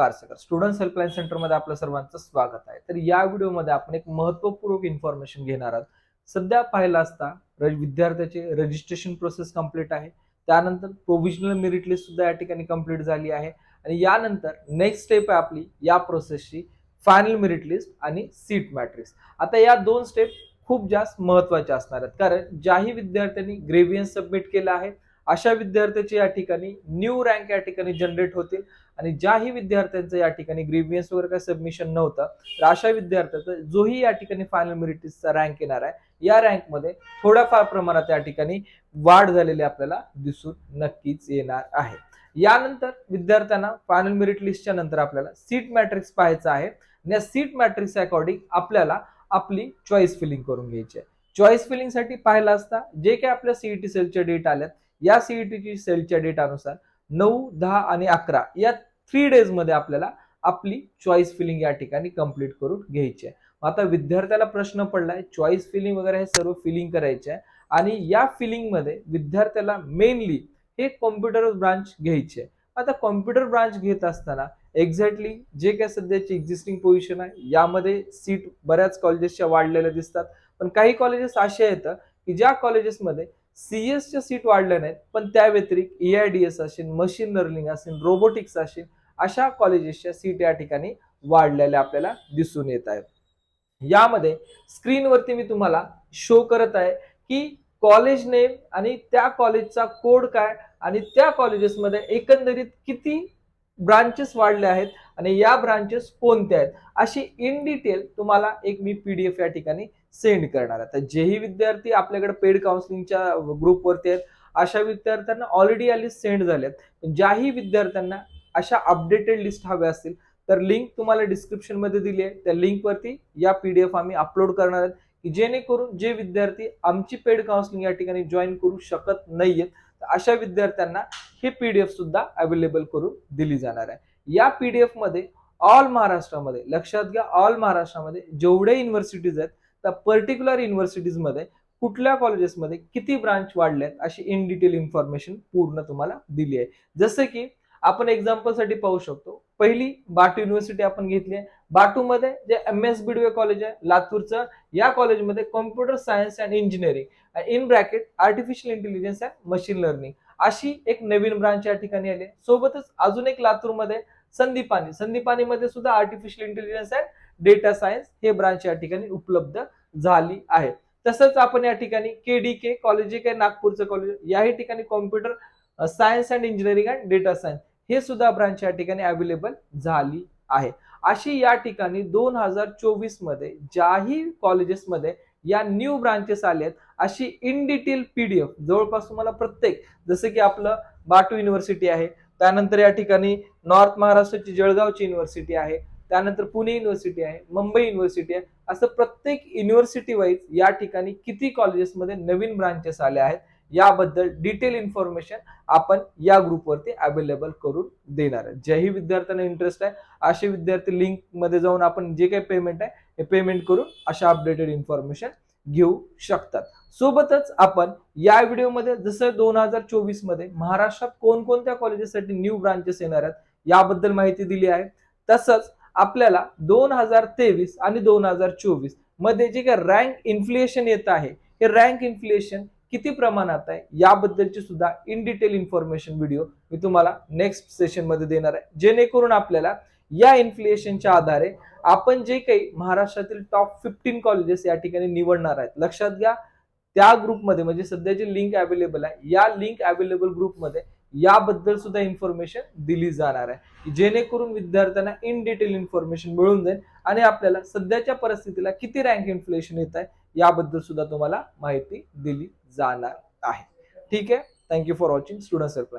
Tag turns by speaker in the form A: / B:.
A: कारसेकर student helpline सेंटरमध्ये आपलं सर्वांचं स्वागत आहे. तर या व्हिडिओमध्ये आपण एक महत्वपूर्वक इन्फॉर्मेशन घेणार आहोत. सध्या पाहिला असता विद्यार्थ्याचे रजिस्ट्रेशन प्रोसेस कंप्लीट आहे. त्यानंतर प्रोव्हिजनल मेरिट लिस्ट सुद्धा या ठिकाणी कंप्लीट झाली आहे. आणि यानंतर नेक्स्ट स्टेप आहे आपली या प्रोसेसची फायनल मेरिट लिस्ट आणि सीट मॅट्रिक्स आता या दोन स्टेप खूप जास्त महत्त्वाच्या असणार आहेत. कारण ज्याही विद्यार्थ्यांनी ग्रेव्हियन्स सबमिट केलं आहे अशा विद्यार्थ्याचे या ठिकाणी न्यू रँक या ठिकाणी जनरेट होतील. आणि ज्याही विद्यार्थ्यांचं या ठिकाणी ग्रेव्हियन्स वगैरे काही सबमिशन नव्हतं तर अशा विद्यार्थ्याचा जोही या ठिकाणी फायनल मेरिटिसचा रँक येणार आहे. या रँकमध्ये थोड्याफार प्रमाणात या ठिकाणी वाढ झालेली आपल्याला दिसून नक्कीच येणार आहे. यानंतर विद्यार्थ्यांना फायनल मेरिट लिस्टच्या नंतर आपल्याला सीट मॅट्रिक्स पाहायचं आहे. आणि या सीट मॅट्रिक्स अकॉर्डिंग आपल्याला आपली चॉईस फिलिंग करून घ्यायची आहे. चॉईस फिलिंगसाठी पाहिलं असता जे काही आपल्या सीईटी सेलचे डेट आल्यात या सीईटीची सेलच्या डेटानुसार नऊ दहा आणि अकरा या थ्री डेजमध्ये आपल्याला आपली चॉईस फिलिंग या ठिकाणी कंप्लीट करून घ्यायची आहे. मग आता विद्यार्थ्याला प्रश्न पडलाय चॉईस फिलिंग वगैरे हे सर्व फिलिंग करायचे आहे. आणि या फिलिंगमध्ये विद्यार्थ्याला मेनली हे कॉम्प्युटर ब्रांच घ्यायची आहे. आता कॉम्प्युटर ब्रांच घेत असताना एक्झॅक्टली जे काय सध्याची एक्झिस्टिंग पोझिशन आहे यामध्ये सीट बऱ्याच कॉलेजेसच्या वाढलेल्या दिसतात. पण काही कॉलेजेस असे आहेत की ज्या कॉलेजेसमध्ये सीएसच्या सीट वाढल्या नाहीत पण त्या व्यतिरिक्त ए आय डी एस असेल मशीन लर्निंग असेल रोबोटिक्स असेल अशा कॉलेजेसच्या सीट या ठिकाणी वाढलेल्या आपल्याला दिसून येत आहेत. यामध्ये स्क्रीनवरती मी तुम्हाला शो करत आहे की कॉलेज नेम आणि त्या कॉलेजचा कोड काय आणि त्या कॉलेजेसमध्ये एकंदरीत किती ब्रांचेस वाढले आहेत आणि या ब्रांचेस कोणत्या आहेत? अशी इन डिटेल तुम्हाला एक मी पी डी एफ या ठिकाणी सेंड करणार आहे. तर जेही विद्यार्थी आपल्याकडे पेड काउन्सिलिंगच्या ग्रुपवरती आहेत अशा विद्यार्थ्यांना ऑलरेडी या लिस्ट सेंड झाल्यात. ज्याही विद्यार्थ्यांना अशा अपडेटेड लिस्ट हव्या असतील तर लिंक तुम्हाला डिस्क्रिप्शनमध्ये दिली आहे. त्या लिंकवरती या पी डी एफ आम्ही अपलोड करणार आहेत की जेणेकरून जे विद्यार्थी आमची पेड काउन्सिलिंग या ठिकाणी जॉईन करू शकत नाही आहेत तर अशा विद्यार्थ्यांना हे पीडीएफ सुद्धा अवेलेबल करून दिली जाणार आहे. या पीडीएफमध्ये ऑल महाराष्ट्रामध्ये लक्षात घ्या ऑल महाराष्ट्रामध्ये जेवढे युनिव्हर्सिटीज आहेत त्या पर्टिक्युलर युनिव्हर्सिटीजमध्ये कुठल्या कॉलेजेसमध्ये किती ब्रांच वाढल्यात अशी इन डिटेल इन्फॉर्मेशन पूर्ण तुम्हाला दिली आहे. जसं की आपण एक्झाम्पलसाठी पाहू शकतो. पहिली बाटू युनिव्हर्सिटी आपण घेतली आहे. बाटूमध्ये जे एम एस बिडवे कॉलेज आहे लातूरचं या कॉलेजमध्ये computer science and engineering in bracket artificial intelligence and machine learning अशी एक नवीन ब्रांच या ठिकाणी आली आहे. सोबतच अजून एक लातूरमध्ये संदीपानी. संदीपानीमध्ये सुद्धा artificial intelligence and data science हे ब्रांच या ठिकाणी उपलब्ध झाली आहे. तसंच आपण या ठिकाणी के डी के कॉलेज जे नागपूरचं कॉलेज याही ठिकाणी computer science and engineering and data science हे सुद्धा ब्रांच या ठिकाणी अवेलेबल झाली आहे. अशी या ठिकाणी दोन हजार चोवीसमध्ये ज्याही कॉलेजेसमध्ये या न्यू ब्रांचेस आले आहेत अशी इन डिटेल पीडीएफ जवळपास तुम्हाला प्रत्येक जसं की आपलं बाटू युनिव्हर्सिटी आहे त्यानंतर या ठिकाणी नॉर्थ महाराष्ट्राची जळगावची युनिव्हर्सिटी आहे त्यानंतर पुणे युनिव्हर्सिटी आहे मुंबई युनिव्हर्सिटी आहे असं प्रत्येक युनिव्हर्सिटी वाईज या ठिकाणी किती कॉलेजेसमध्ये नवीन ब्रांचेस आले आहेत याबद्दल डिटेल इन्फॉर्मेशन आपण या ग्रुपवरती अवेलेबल करून देणार आहे. ज्याही विद्यार्थ्यांना इंटरेस्ट आहे असे विद्यार्थी लिंकमध्ये जाऊन आपण जे काही पेमेंट आहे हे पेमेंट करून अशा अपडेटेड इन्फॉर्मेशन घेऊ शकतात. सोबतच आपण या व्हिडिओमध्ये जसं दोन हजार चोवीसमध्ये महाराष्ट्रात कोणकोणत्या कॉलेजेससाठी न्यू ब्रांचेस येणार आहेत याबद्दल माहिती दिली आहे. तसंच आपल्याला दोन हजार तेवीस आणि दोन हजार चोवीसमध्ये जे काही रँक इन्फ्लेशन येत आहे हे रँक इन्फ्लेशन किती प्रमाणात आहे याबद्दलची सुद्धा इन डिटेल इन्फॉर्मेशन व्हिडिओ मी तुम्हाला नेक्स्ट सेशनमध्ये देणार आहे. जेणेकरून आपल्याला या इन्फ्लेशनच्या आधारे आपण जे काही महाराष्ट्रातील टॉप फिफ्टीन कॉलेजेस या ठिकाणी निवडणार आहेत लक्षात घ्या. त्या ग्रुपमध्ये म्हणजे सध्या जी लिंक अवेलेबल आहे या लिंक अवेलेबल ग्रुपमध्ये याबद्दल सुद्धा इन्फॉर्मेशन दिली जाणार आहे. जेणेकरून विद्यार्थ्यांना इन डिटेल इन्फॉर्मेशन मिळून जाईल आणि आपल्याला सध्याच्या परिस्थितीला किती रँक इन्फ्लेशन येत आहे याबद्दल सुद्धा तुम्हाला माहिती दिली जाणार आहे. ठीक आहे? Thank you for watching student centre